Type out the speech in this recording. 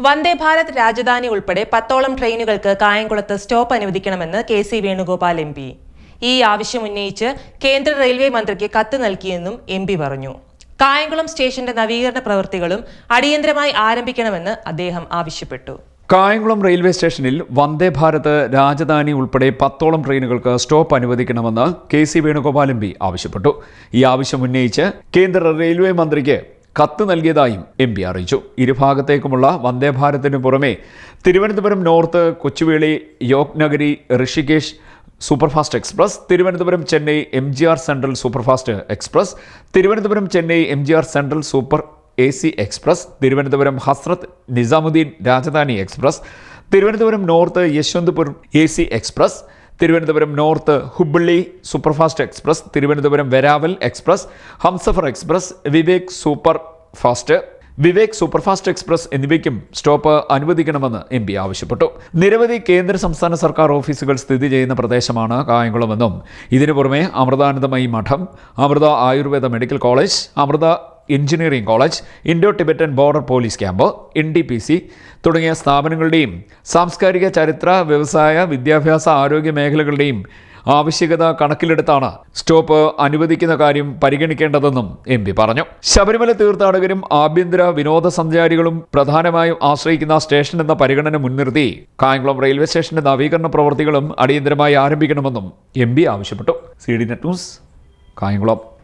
വന്ദേ ഭാരത് രാജധാനി ഉൾപ്പെടെ പത്തോളം ട്രെയിനുകൾക്ക് കായംകുളത്ത് സ്റ്റോപ്പ് അനുവദിക്കണമെന്ന് K C Venugopal M P. ഈ ആവശ്യം ഉന്നയിച്ച് കേന്ദ്ര റെയിൽവേ മന്ത്രിക്ക് കത്ത് നൽകിയെന്നും എം പി പറഞ്ഞു. കായംകുളം സ്റ്റേഷന്റെ നവീകരണ പ്രവൃത്തികളും അടിയന്തരമായി ആരംഭിക്കണമെന്ന് അദ്ദേഹം ആവശ്യപ്പെട്ടു. കായംകുളം റെയിൽവേ സ്റ്റേഷനിൽ വന്ദേ ഭാരത് രാജധാനി ഉൾപ്പെടെ പത്തോളം ട്രെയിനുകൾക്ക് സ്റ്റോപ്പ് അനുവദിക്കണമെന്ന് K C Venugopal M P ആവശ്യപ്പെട്ടു. ഈ ആവശ്യം ഉന്നയിച്ച് കേന്ദ്ര റെയിൽവേ മന്ത്രിക്ക് കത്ത് നൽകിയതായും എം പി അറിയിച്ചു. ഇരുഭാഗത്തേക്കുമുള്ള വന്ദേ ഭാരതിനു പുറമെ Thiruvananthapuram north Kochuveli Yognagari Rishikesh superfast express Thiruvananthapuram Chennai M G R central superfast express Thiruvananthapuram Chennai M G R central super A C express Thiruvananthapuram Hazrat Nizamuddin Rajdhani express Thiruvananthapuram north Yesvantpur A C express Thiruvananthapuram north Hubballi superfast express Thiruvananthapuram Veraval express Humsafar express Vivek super fast Vivek superfast express എന്നിവയ്ക്കും stop അനുവദിക്കണമെന്ന് M P ആവശ്യപ്പെട്ടു. നിരവധി കേന്ദ്ര സംസ്ഥാന സർക്കാർ ഓഫീസുകൾ സ്ഥിതി ചെയ്യുന്ന പ്രദേശമാണ് കായംകുളമെന്നും. ഇതിനു പുറമെ Amritanandamayi Math Amrita Ayurveda medical college Amrita engineering college Indo Tibetan border police camp N D P C തുടങ്ങിയ സ്ഥാപനങ്ങളുടെയും സാംസ്കാരിക ചരിത്ര വ്യവസായ വിദ്യാഭ്യാസ ആരോഗ്യ മേഖലകളുടെയും ആവശ്യകത കണക്കിലെടുത്താണ് സ്റ്റോപ്പ് അനുവദിക്കുന്ന കാര്യം പരിഗണിക്കേണ്ടതെന്നും എം പി പറഞ്ഞു. ശബരിമല തീർത്ഥാടകരും ആഭ്യന്തര വിനോദസഞ്ചാരികളും പ്രധാനമായും ആശ്രയിക്കുന്ന സ്റ്റേഷൻ എന്ന പരിഗണന മുൻനിർത്തി കായംകുളം റെയിൽവേ സ്റ്റേഷന്റെ നവീകരണ പ്രവൃത്തികളും അടിയന്തരമായി ആരംഭിക്കണമെന്നും എം പി ആവശ്യപ്പെട്ടു. C D net news Kayamkulam.